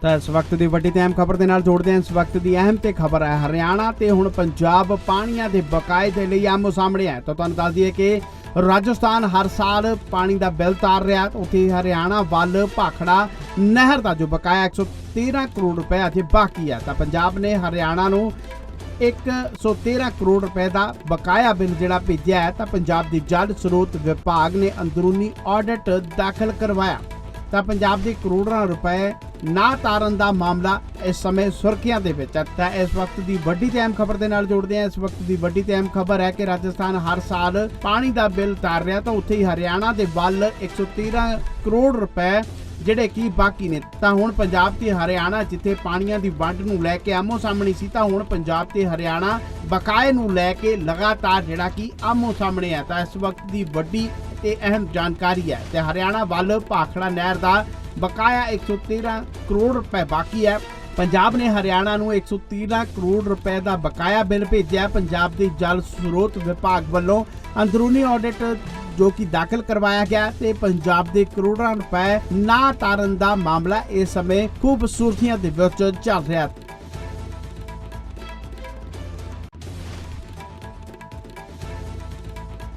ਤਾਂ ਇਸ ਵਕਤ ਦੀ ਵੱਡੀ ਤੇ ਅਹਿਮ ਖਬਰ ਦੇ ਨਾਲ ਜੋੜਦੇ ਹਾਂ। ਇਸ ਵਕਤ ਦੀ ਅਹਿਮ ਤੇ ਖਬਰ ਹੈ ਹਰਿਆਣਾ ਤੇ ਹੁਣ ਪੰਜਾਬ ਪਾਣੀਆਂ ਦੇ ਬਕਾਏ ਦੇ ਲਈ ਆਮੋ ਸਾਹਮਣੇ ਹੈ ਤਾਂ ਤੁਹਾਨੂੰ ਦੱਸ ਦਈਏ ਕਿ ਰਾਜਸਥਾਨ ਹਰ ਸਾਲ ਪਾਣੀ ਦਾ ਬਿੱਲ ਤਾਰ ਰਿਹਾ। ਉੱਥੇ ਹਰਿਆਣਾ ਵੱਲ ਭਾਖੜਾ ਨਹਿਰ ਦਾ ਜੋ ਬਕਾਇਆ 113 ਕਰੋੜ ਰੁਪਏ ਅਜੇ ਬਾਕੀ ਹੈ ਤਾਂ ਪੰਜਾਬ ਨੇ ਹਰਿਆਣਾ ਨੂੰ 113 ਕਰੋੜ ਰੁਪਏ ਦਾ ਬਕਾਇਆ ਬਿੱਲ ਜਿਹੜਾ ਭੇਜਿਆ ਹੈ। ਤਾਂ ਪੰਜਾਬ ਦੀ ਜਲ ਸਰੋਤ ਵਿਭਾਗ ਨੇ ਅੰਦਰੂਨੀ ਆਡਿਟ ਦਾਖਲ ਕਰਵਾਇਆ। ਤਾਂ ਪੰਜਾਬ ਦੇ ਕਰੋੜਾਂ ਰੁਪਏ ਨਾ ਤਾਰਨ ਦਾ ਮਾਮਲਾ ਇਸ ਸਮੇਂ ਸੁਰਖੀਆਂ ਦੇ ਵਿੱਚ ਹੈ। ਤਾਂ ਇਸ ਵਕਤ ਦੀ ਵੱਡੀ ਤੇ ਅਹਿਮ ਖਬਰ ਦੇ ਨਾਲ ਜੋੜਦੇ ਹਾਂ। ਇਸ ਵਕਤ ਦੀ ਵੱਡੀ ਤੇ ਅਹਿਮ ਖਬਰ ਹੈ ਕਿ ਰਾਜਸਥਾਨ ਹਰ ਸਾਲ ਪਾਣੀ ਦਾ ਬਿੱਲ ਤਾਰ ਰਿਹਾ ਤਾਂ ਉੱਥੇ ਹੀ ਹਰਿਆਣਾ ਦੇ ਵੱਲ 113 ਕਰੋੜ ਰੁਪਏ ਜਿਹੜੇ ਕੀ ਬਾਕੀ ਨੇ। ਤਾਂ ਹੁਣ ਪੰਜਾਬ ਤੇ ਹਰਿਆਣਾ ਜਿੱਥੇ ਪਾਣੀਆਂ ਦੀ ਵੰਡ ਨੂੰ ਲੈ ਕੇ ਆਮੋ ਸਾਹਮਣੇ ਸੀ, ਤਾਂ ਹੁਣ ਪੰਜਾਬ ਤੇ ਹਰਿਆਣਾ ਬਕਾਏ ਨੂੰ ਲੈ ਕੇ ਲਗਾਤਾਰ ਜਿਹੜਾ ਕੀ ਆਮੋ ਸਾਹਮਣੇ ਹੈ। ਤਾਂ ਇਸ ਵਕਤ ਦੀ ਵੱਡੀ ਤੇ ਅਹਿਮ ਜਾਣਕਾਰੀ ਹੈ ਤੇ ਹਰਿਆਣਾ ਵੱਲ ਭਾਖੜਾ ਨਹਿਰ ਦਾ ਬਕਾਇਆ 113 ਕਰੋੜ ਰੁਪਏ ਬਾਕੀ ਹੈ। ਪੰਜਾਬ ਨੇ ਹਰਿਆਣਾ ਨੂੰ 113 ਕਰੋੜ ਰੁਪਏ ਦਾ ਬਕਾਇਆ ਬਿੱਲ ਭੇਜਿਆ। ਪੰਜਾਬ ਦੇ ਜਲ ਸਰੋਤ ਵਿਭਾਗ ਵੱਲੋਂ ਅੰਦਰੂਨੀ ਆਡਿਟ ਜੋ ਕਿ ਦਾਖਲ ਕਰਵਾਇਆ ਗਿਆ ਤੇ ਪੰਜਾਬ ਦੇ ਕਰੋੜਾਂ ਰੁਪਏ ਨਾ ਤਾਰਨ ਦਾ ਮਾਮਲਾ ਇਸ ਸਮੇਂ ਖੂਬ ਦੇ ਵਿੱਚ ਚੱਲ ਰਿਹਾ ਹੈ।